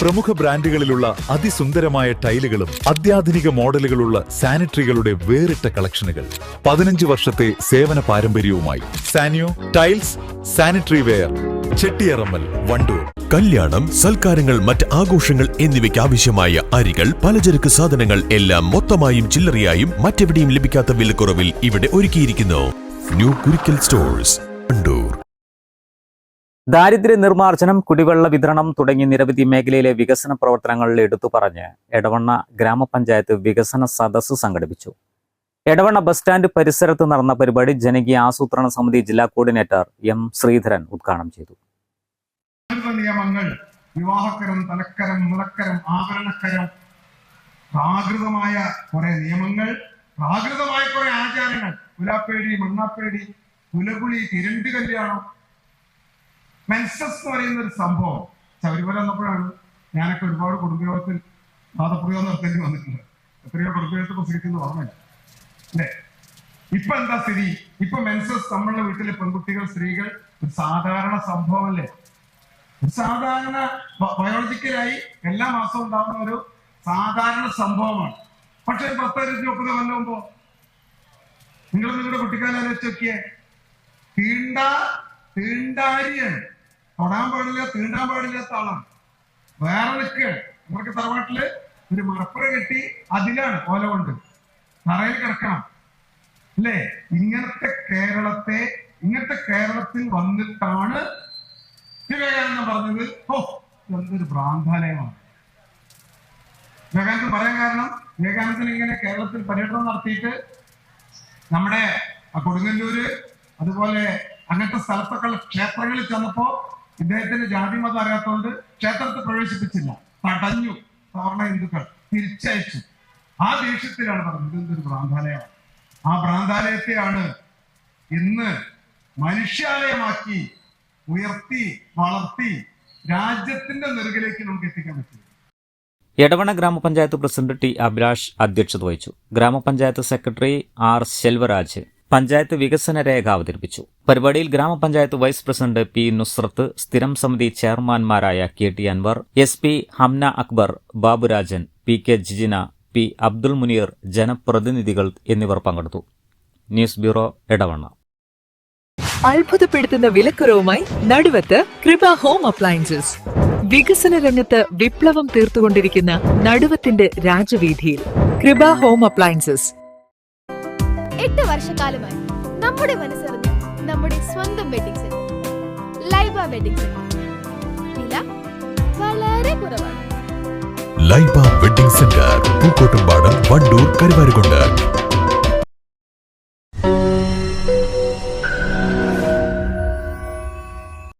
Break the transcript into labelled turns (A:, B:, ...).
A: പ്രമുഖ ബ്രാൻഡുകളിലുള്ള അതിസുന്ദരമായ ടൈലുകളും അത്യാധുനിക മോഡലുകളുള്ള സാനിറ്ററികളുടെ വേറിട്ട കളക്ഷനുകൾ. പതിനഞ്ച് വർഷത്തെ സേവന പാരമ്പര്യവുമായി Sanyo tiles sanitary ware Chettiyarammal Wandoor.
B: കല്യാണം സൽക്കാരങ്ങൾ മറ്റ് ആഘോഷങ്ങൾ എന്നിവയ്ക്ക് ആവശ്യമായ അരികൾ പലചരക്ക് സാധനങ്ങൾ എല്ലാം മൊത്തമായും ചില്ലറയായും മറ്റെവിടെയും ലഭിക്കാത്ത വിലക്കുറവിൽ ഇവിടെ ഒരുക്കിയിരിക്കുന്നു. ന്യൂ കുരിക്കൽ സ്റ്റോഴ്സ് കണ്ടൂർ
C: ദാരിദ്ര്യ നിർമ്മാർജനം കുടിവെള്ള വിതരണം തുടങ്ങി നിരവധി മേഖലയിലെ വികസന പ്രവർത്തനങ്ങളിൽ എടുത്തു പറഞ്ഞ് എടവണ്ണ ഗ്രാമപഞ്ചായത്ത് വികസന സദസ്സ് സംഘടിപ്പിച്ചു. എടവണ്ണ ബസ് സ്റ്റാൻഡ് പരിസരത്ത് നടന്ന പരിപാടി ജനകീയ ആസൂത്രണ സമിതി ജില്ലാ കോർഡിനേറ്റർ എം ശ്രീധരൻ ഉദ്ഘാടനം ചെയ്തു.
D: നിയമങ്ങൾ വിവാഹക്കരം തലക്കരം മുളക്കരം ആഭരണക്കരം പ്രാകൃതമായ കുറെ നിയമങ്ങൾ പ്രാകൃതമായ കുറെ ആചാരങ്ങൾ. പുലാപ്പേടി മണ്ണാപ്പേടി പുലകുളി തിരണ്ട് കല്യാണം മെൻസസ് എന്ന് പറയുന്ന ഒരു സംഭവം ശബരിമല വന്നപ്പോഴാണ് ഞാനൊക്കെ ഒരുപാട് കുടുംബയോഗത്തിൽ പാദപ്രയോഗം നടത്തേണ്ടി വന്നിട്ടുണ്ട് എത്രയോ കുടുംബയോഗത്തിൽ പ്രസംഗിക്കുന്നു ഓർമ്മയില്ല. അല്ലേ? ഇപ്പൊ എന്താ സ്ഥിതി? ഇപ്പൊ മെൻസസ് നമ്മളുടെ വീട്ടിലെ പെൺകുട്ടികൾ സ്ത്രീകൾ ഒരു സാധാരണ സംഭവമല്ലേ? ഒരു സാധാരണ ബയോളജിക്കലായി എല്ലാ മാസവും ഉണ്ടാകുന്ന ഒരു സാധാരണ സംഭവമാണ്. പക്ഷെ ഒരു പത്ത് ഇരുപത്തി മുപ്പത് കൊല്ലം നിങ്ങൾ നിങ്ങളുടെ കുട്ടിക്കാലം ആലോചിച്ച് നോക്കിയേ. തീണ്ട തീണ്ടാരിയാണ് തൊടാൻ പാടില്ല തീണ്ടാൻ പാടില്ലാത്ത ആളാണ് വേറെ നമ്മൾക്ക് തറവാട്ടിൽ ഒരു മറപ്പുറ കെട്ടി അതിലാണ് ഓല കൊണ്ട്. തറയിൽ കിടക്കണം. അല്ലേ? ഇങ്ങനത്തെ കേരളത്തെ ഇങ്ങനത്തെ കേരളത്തിൽ വന്നിട്ടാണ് വിവേകാനന്ദൻ പറഞ്ഞത്. ഓ എന്തൊരു ഭ്രാന്താലയമാണ്. വിവേകാനന്ദൻ പറയാൻ കാരണം വിവേകാനന്ദൻ ഇങ്ങനെ കേരളത്തിൽ പര്യടനം നടത്തിയിട്ട് നമ്മുടെ കൊടുങ്ങല്ലൂര് അതുപോലെ അങ്ങനത്തെ സ്ഥലത്തൊക്കെ ക്ഷേത്രങ്ങളിൽ ചെന്നപ്പോ ഇദ്ദേഹത്തിന് ജാതി മതം അറിയാത്തതുകൊണ്ട് ക്ഷേത്രത്തിൽ പ്രവേശിപ്പിച്ചില്ല. തടഞ്ഞു. സവർണ ഹിന്ദുക്കൾ തിരിച്ചയച്ചു. ആ ദേഷ്യത്തിലാണ് പറഞ്ഞത്. ഇതെന്തൊരു ഭ്രാന്താലയമാണ്. ആ ഭ്രാന്താലയത്തെയാണ് ഇന്ന് മനുഷ്യാലയമാക്കി ഉയർത്തി വളർത്തി രാജ്യത്തിന്റെ നെറുകിലേക്ക് നമുക്ക് എത്തിക്കാൻ പറ്റും
C: എടവണ ഗ്രാമപഞ്ചായത്ത് പ്രസിഡന്റ് ടി അഭിലാഷ് അധ്യക്ഷത വഹിച്ചു. ഗ്രാമപഞ്ചായത്ത് സെക്രട്ടറി ആർ ശെൽവരാജ് പഞ്ചായത്ത് വികസന രേഖ അവതരിപ്പിച്ചു. പരിപാടിയിൽ ഗ്രാമപഞ്ചായത്ത് വൈസ് പ്രസിഡന്റ് പി നുസ്രത്ത് സ്ഥിരം സമിതി ചെയർമാൻമാരായ K T Anwar S P Hamna Akbar Baburajan P K Jijina P Abdul Muneer ജനപ്രതിനിധികൾ എന്നിവർ പങ്കെടുത്തു. ന്യൂസ് ബ്യൂറോ ഇടവണ്ണ
E: അത്ഭുതപ്പെടുത്തുന്ന വിലക്കുറവുമായി നടുവത്ത് കൃപ ഹോം അപ്ലയൻസസ്. വികസന രംഗത്ത് വിപ്ലവം തീർത്തുകൊണ്ടിരിക്കുന്ന നടുവത്തിന്റെ രാജവീതിയിൽ കൃപ ഹോം അപ്ലയൻസസ്.
F: എട്ട് വർഷക്കാലമായി നമ്മുടെ മനസ്സറിഞ്ഞ് നമ്മുടെ സ്വന്തം വെഡിങ് സെന്റർ ലൈബ സെന്റർ വില വളരെ കുറവാണ്.
B: Laiba wedding centre Pookkottumpadam Wandoor Karuvarakundu.